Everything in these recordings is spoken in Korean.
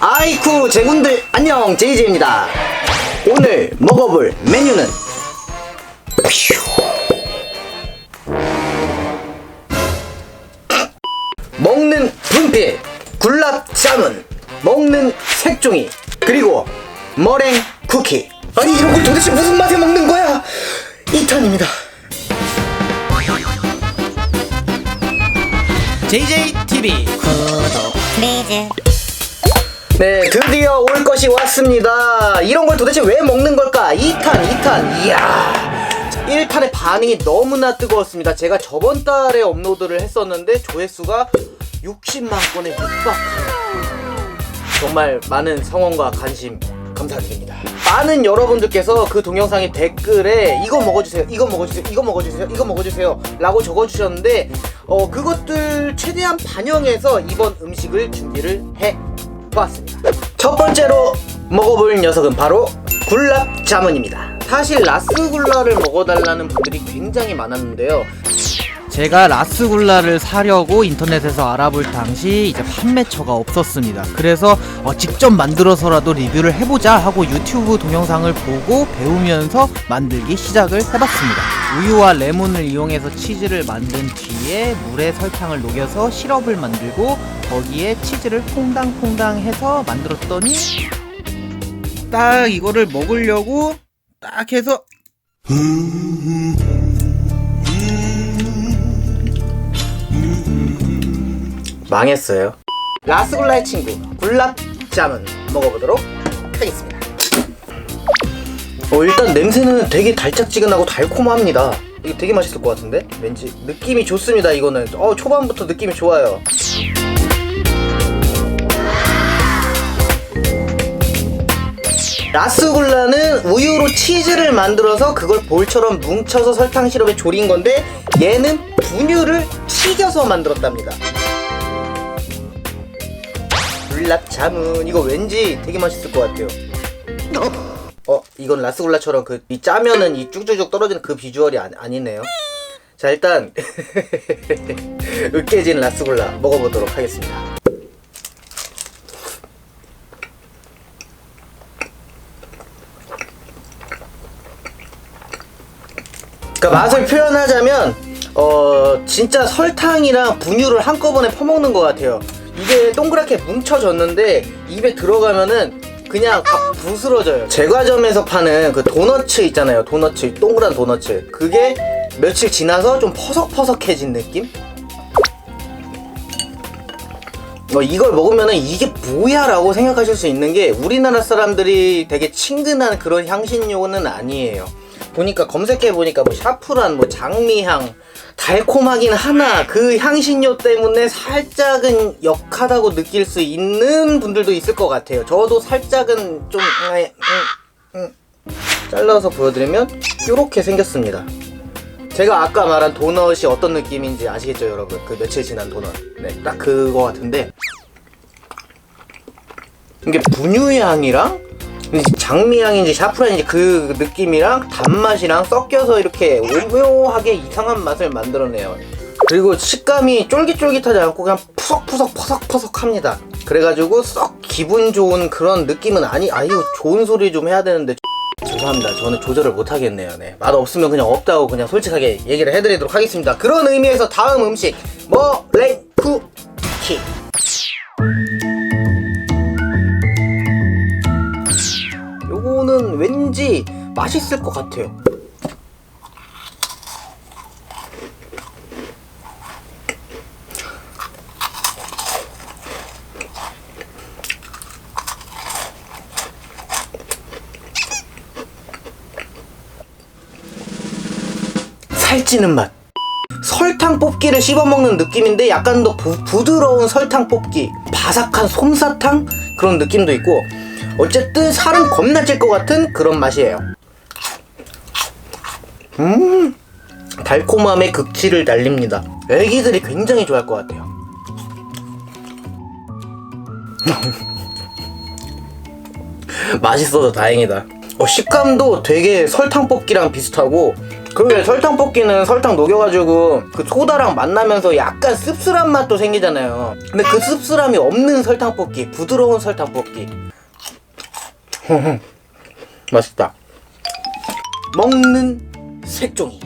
아이쿠 제군들 안녕 제이제입니다. 오늘 먹어볼 메뉴는? 먹는 분필 굴랍 자문 먹는 색종이 그리고 머랭 쿠키. 아니 이런 걸 도대체 무슨 맛에 먹는 거야? 2탄입니다. JJ TV 플리즈 네, 드디어 올 것이 왔습니다. 이런 걸 도대체 왜 먹는 걸까? 2탄, 2탄. 이야. 1탄의 반응이 너무나 뜨거웠습니다. 제가 저번 달에 업로드를 했었는데 조회수가 60만 건에 육박하는 정말 많은 성원과 관심 감사드립니다. 많은 여러분들께서 그 동영상의 댓글에 이거 먹어주세요, 이거 먹어주세요, 이거 먹어주세요, 이거 먹어주세요 라고 적어주셨는데 어, 그것들 최대한 반영해서 이번 음식을 준비를 해 보았습니다. 첫 번째로 먹어볼 녀석은 바로 굴랍 자문입니다. 사실 라스굴라를 먹어달라는 분들이 굉장히 많았는데요. 제가 라스굴라를 사려고 인터넷에서 알아볼 당시 이제 판매처가 없었습니다. 그래서 어, 직접 만들어서라도 리뷰를 해보자 하고 유튜브 동영상을 보고 배우면서 만들기 시작을 해봤습니다. 우유와 레몬을 이용해서 치즈를 만든 뒤에 물에 설탕을 녹여서 시럽을 만들고 거기에 치즈를 퐁당퐁당 해서 만들었더니 딱 이거를 먹으려고 딱 해서 망했어요. 라스굴라의 친구 굴랍 자문 먹어보도록 하겠습니다. 어, 일단 냄새는 되게 달짝지근하고 달콤합니다. 이거 되게 맛있을 것 같은데? 왠지 느낌이 좋습니다. 이거는 어 초반부터 느낌이 좋아요. 라스굴라는 우유로 치즈를 만들어서 그걸 볼처럼 뭉쳐서 설탕 시럽에 졸인 건데 얘는 분유를 튀겨서 만들었답니다. 굴랍 자문 이거 왠지 되게 맛있을 것 같아요. 어 이건 라스굴라처럼 그 이 짜면은 이 쭉쭉쭉 떨어지는 그 비주얼이 아니, 아니네요. 자 일단 으깨진 라스굴라 먹어보도록 하겠습니다. 그러니까 맛을 표현하자면 어 진짜 설탕이랑 분유를 한꺼번에 퍼먹는 것 같아요. 이게 동그랗게 뭉쳐졌는데 입에 들어가면은 그냥 다 부스러져요. 제과점에서 파는 그 도너츠 있잖아요. 도너츠 동그란 도너츠 그게 며칠 지나서 좀 퍼석퍼석해진 느낌? 어, 이걸 먹으면은 이게 뭐야 라고 생각하실 수 있는 게 우리나라 사람들이 되게 친근한 그런 향신료는 아니에요. 보니까 검색해 보니까 뭐 샤프란 뭐 장미향 달콤하긴 하나 그 향신료 때문에 살짝은 역하다고 느낄 수 있는 분들도 있을 것 같아요. 저도 살짝은 좀 음, 음, 음. 잘라서 보여드리면 이렇게 생겼습니다. 제가 아까 말한 도넛이 어떤 느낌인지 아시겠죠, 여러분? 그 며칠 지난 도넛. 네, 딱 그거 같은데 이게 분유향이랑 장미향인지 샤프란인지 그 느낌이랑 단맛이랑 섞여서 이렇게 오묘하게 이상한 맛을 만들어내요. 그리고 식감이 쫄깃쫄깃하지 않고 그냥 푸석푸석 퍼석퍼석합니다. 그래가지고 썩 기분 좋은 그런 느낌은 아니 아유 좋은 소리 좀 해야 되는데 죄송합니다. 저는 조절을 못 하겠네요. 네. 맛 없으면 그냥 없다고 그냥 솔직하게 얘기를 해드리도록 하겠습니다. 그런 의미에서 다음 음식 머랭쿠키. 왠지 맛있을 것 같아요. 살찌는 맛. 설탕 뽑기를 씹어 먹는 느낌인데 약간 더 부, 부드러운 설탕 뽑기, 바삭한 솜사탕 그런 느낌도 있고 어쨌든 살은 겁나 찔 것 같은 그런 맛이에요. 음, 달콤함의 극치를 날립니다. 애기들이 굉장히 좋아할 것 같아요. 맛있어서 다행이다. 어, 식감도 되게 설탕 뽑기랑 비슷하고 그게 설탕 볶기는 설탕 녹여가지고 그 소다랑 만나면서 약간 씁쓸한 맛도 생기잖아요. 근데 그 씁쓸함이 없는 설탕 볶기, 부드러운 설탕 볶기. 맛있다. 먹는 색종이.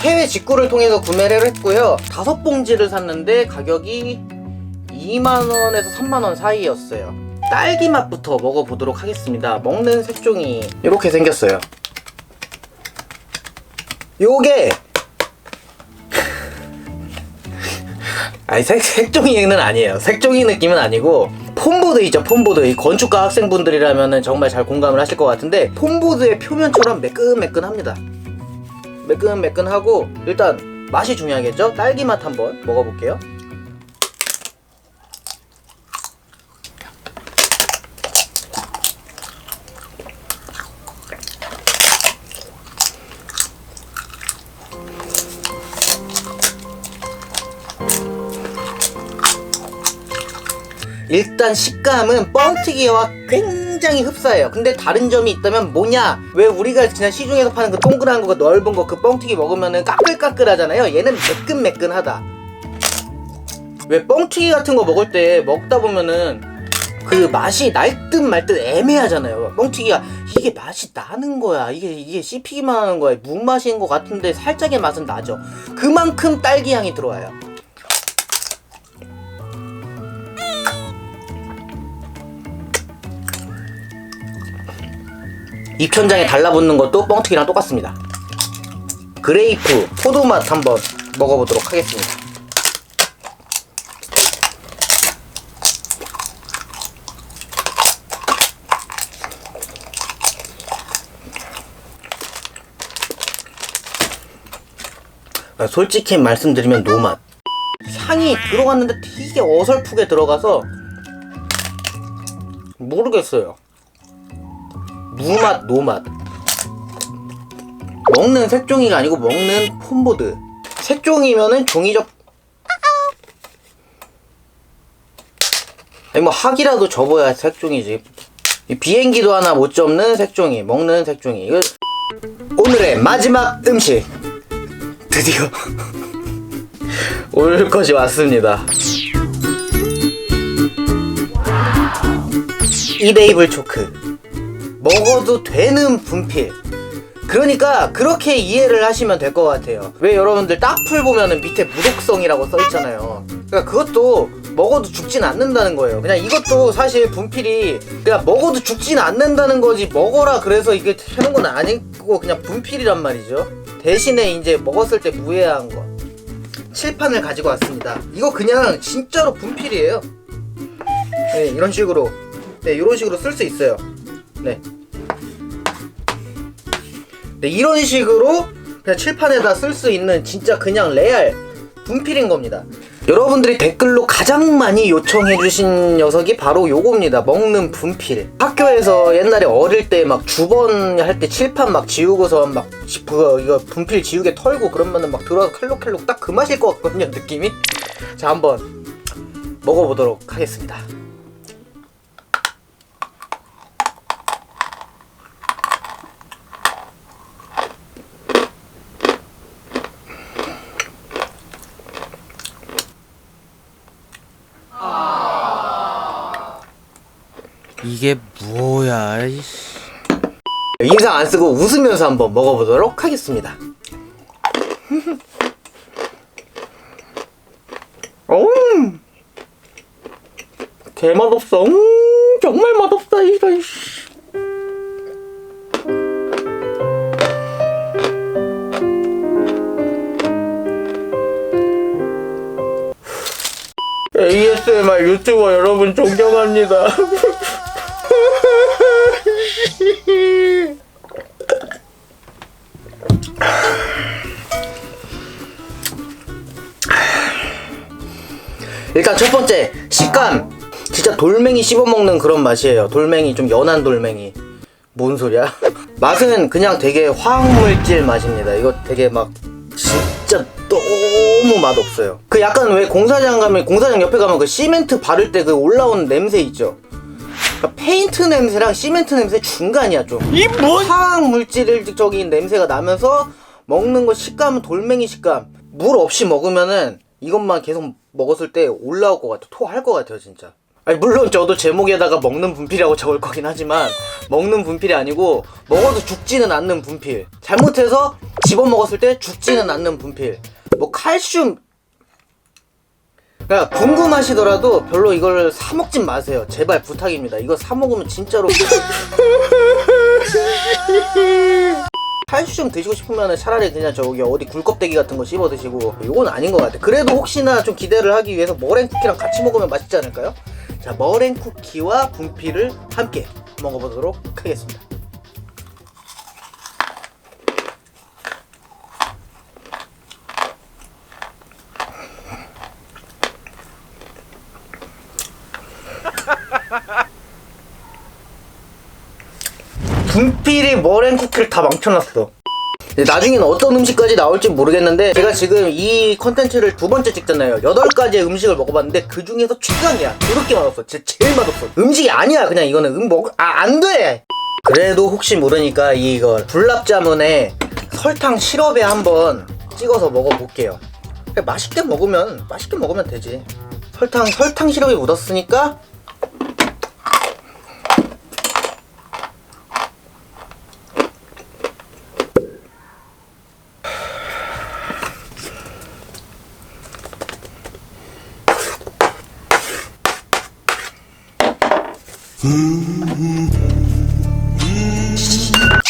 해외 직구를 통해서 구매를 했고요. 다섯 봉지를 샀는데 가격이 2만원에서 3만원 사이였어요. 딸기 맛부터 먹어보도록 하겠습니다. 먹는 색종이. 이렇게 생겼어요. 요게 아니 색, 색종이는 아니에요 색종이 느낌은 아니고 폼보드 있죠 폼보드. 이 건축가 학생분들이라면 정말 잘 공감을 하실 것 같은데 폼보드의 표면처럼 매끈매끈합니다. 매끈매끈하고 일단 맛이 중요하겠죠? 딸기 맛 한번 먹어볼게요 일단 식감은 뻥튀기와 굉장히 흡사해요. 근데 다른 점이 있다면 뭐냐? 왜 우리가 그냥 시중에서 파는 그 동그란 거, 넓은 거, 그 뻥튀기 먹으면은 까끌까끌하잖아요. 얘는 매끈매끈하다. 왜 뻥튀기 같은 거 먹을 때 먹다 보면은 그 맛이 날 듯 말 듯 애매하잖아요. 뻥튀기가 이게 맛이 나는 거야. 이게 이게 씹히기만 하는 거야. 무 맛인 것 같은데 살짝의 맛은 나죠. 그만큼 딸기 향이 들어와요. 입천장에 달라붙는 것도 뻥튀기랑 똑같습니다. 그레이프 포도 맛 한번 먹어보도록 하겠습니다. 아, 솔직히 말씀드리면 노맛. 향이 들어갔는데 되게 어설프게 들어가서 모르겠어요. 무맛 노맛. 먹는 색종이가 아니고 먹는 폼보드. 색종이면은 종이적. 아니 뭐 학이라도 접어야 색종이지. 이 비행기도 하나 못 접는 색종이 먹는 색종이. 이거 오늘의 마지막 음식. 드디어 올 것이 왔습니다. 이데이블 초크 먹어도 되는 분필. 그러니까 그렇게 이해를 하시면 될 것 같아요. 왜 여러분들 딱풀 보면은 밑에 무독성이라고 써 있잖아요. 그러니까 그것도 먹어도 죽진 않는다는 거예요. 그냥 이것도 사실 분필이 그냥 먹어도 죽진 않는다는 거지 먹어라 그래서 이게 해놓은 건 아니고 그냥 분필이란 말이죠. 대신에 이제 먹었을 때 무해한 거. 칠판을 가지고 왔습니다. 이거 그냥 진짜로 분필이에요. 네, 이런 식으로. 네, 이런 식으로 쓸 수 있어요. 네. 네, 이런 식으로 그냥 칠판에다 쓸 수 있는 진짜 그냥 레알 분필인 겁니다. 여러분들이 댓글로 가장 많이 요청해주신 녀석이 바로 요겁니다. 먹는 분필. 학교에서 옛날에 어릴 때 막 주번 할 때 칠판 막 지우고서 막 지- 그거 이거 분필 지우개 털고 그러면은 막 들어가서 칼록칼록 딱 그 맛일 것 같거든요, 느낌이. 자, 한번 먹어보도록 하겠습니다. 이게 뭐야? 이씨. 인상 안 쓰고 웃으면서 한번 먹어보도록 하겠습니다. 음, 개 맛없어. 음, 정말 맛없다 이런. 씨. ASMR 유튜버 여러분 존경합니다. 일단 첫 번째 식감 진짜 돌멩이 씹어 먹는 그런 맛이에요. 돌멩이 좀 연한 돌멩이. 뭔 소리야? 맛은 그냥 되게 화학물질 맛입니다. 이거 되게 막 진짜 너무 맛없어요. 그 약간 왜 공사장 가면 공사장 옆에 가면 그 시멘트 바를 때 그 올라오는 냄새 있죠. 그러니까 페인트 냄새랑 시멘트 냄새 중간이야 좀. 이 뭐? 화학 물질적인 냄새가 나면서 먹는 거 식감은 돌멩이 식감. 물 없이 먹으면은 이것만 계속 먹었을 때 올라올 것 같아. 토할 것 같아요, 진짜. 아니, 물론 저도 제목에다가 먹는 분필이라고 적을 거긴 하지만 먹는 분필이 아니고 먹어도 죽지는 않는 분필. 잘못해서 집어 먹었을 때 죽지는 않는 분필. 뭐 칼슘 그러니까 궁금하시더라도 별로 이걸 사 먹진 마세요. 제발 부탁입니다. 이거 사 먹으면 진짜로 칼슘 드시고 싶으면 차라리 그냥 저기 어디 굴껍데기 같은 거 씹어 드시고 이건 아닌 것 같아. 그래도 혹시나 좀 기대를 하기 위해서 머랭 쿠키랑 같이 먹으면 맛있지 않을까요? 자, 머랭 쿠키와 분필을 함께 먹어보도록 하겠습니다. 분필이 머랭 쿠키를 다 망쳐놨어. 나중에는 어떤 음식까지 나올지 모르겠는데 제가 지금 이 컨텐츠를 두 번째 찍잖아요. 여덟 가지의 음식을 먹어봤는데 그 중에서 최강이야. 그렇게 맛없어. 진짜 제일 맛없어. 음식이 아니야. 그냥 이거는 음 먹, 아, 안 돼! 그래도 혹시 모르니까 이거 불납자문에 설탕 시럽에 한번 찍어서 먹어볼게요. 맛있게 먹으면, 맛있게 먹으면 되지. 설탕, 설탕 시럽이 묻었으니까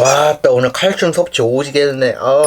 와, 나 오늘 칼슘 섭취 오지게 했네. 아.